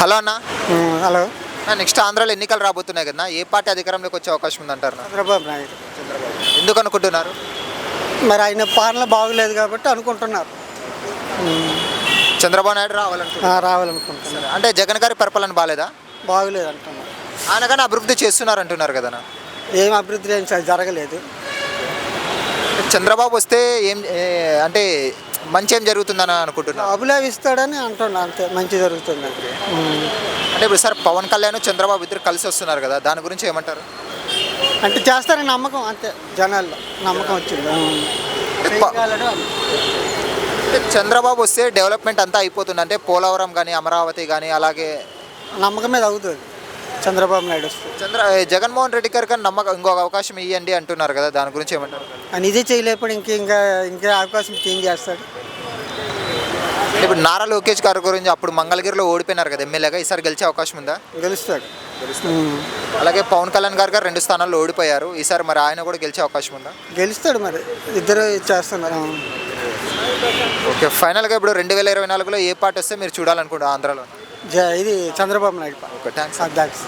Hello అన్న. Hello. Next ఆంధ్రాలో ఎన్నికలు రాబోతున్నాయి కదా ఏ పార్టీ అధికారంలోకి వచ్చే అవకాశం ఉందంటారు? చంద్రబాబు నాయుడు. ఎందుకు అనుకుంటున్నారు? మరి ఆయన పాలన బాగులేదు కాబట్టి అనుకుంటున్నారు. చంద్రబాబు నాయుడు రావాలనుకుంటున్నారు. రావాలనుకుంటున్నారు అంటే జగన్ గారి పరిపాలన బాగాలేదా బాగులేదు అంటున్నారు. ఆయన కానీ అభివృద్ధి చేస్తున్నారు అంటున్నారు కదా? ఏం అభివృద్ధి ఏం జరగలేదు. చంద్రబాబు వస్తే ఏం అంటే మంచి ఏం జరుగుతుందని అనుకుంటున్నారు? అభిలేవ్ ఇస్తాడని అంటున్నా అంతే మంచి జరుగుతుంది అంటే ఇప్పుడు సార్ పవన్ కళ్యాణ్ చంద్రబాబు ఇద్దరు కలిసి వస్తున్నారు కదా దాని గురించి ఏమంటారు? అంటే చేస్తారని నమ్మకం అంతే జనాల్లో నమ్మకం వచ్చింది. చంద్రబాబు వస్తే డెవలప్మెంట్ అంతా అయిపోతుంది అంటే పోలవరం కానీ అమరావతి కానీ అలాగే నమ్మకం మీద అవుతుంది. చంద్రబాబు నాయుడు చంద్ర జగన్మోహన్ రెడ్డి గారు కానీ నమ్మకం ఇంకొక అవకాశం ఇవ్వండి అంటున్నారు కదా దాని గురించి ఏమంటారు? ఆయన ఇదే చేయలేకపోతే ఇంక ఇంకా ఇంకా అవకాశం ఏం చేస్తాడు? ఇప్పుడు నారా లోకేష్ గారి గురించి అప్పుడు మంగళగిరిలో ఓడిపోయినారు కదా ఎమ్మెల్యేగా ఈసారి గెలిచే అవకాశం ఉందా? గెలుస్తాడు. అలాగే పవన్ కళ్యాణ్ గారు గారు రెండు స్థానాల్లో ఓడిపోయారు ఈసారి మరి ఆయన కూడా గెలిచే అవకాశం ఉందా? గెలుస్తాడు మరి ఇద్దరు చేస్తున్నారు. ఓకే ఫైనల్గా ఇప్పుడు రెండు వేల ఇరవై నాలుగులో ఏ పార్టీ వస్తే మీరు చూడాలనుకుంటారు ఆంధ్రాలో? ఇది Chandrababu Naidu okay thanks thanks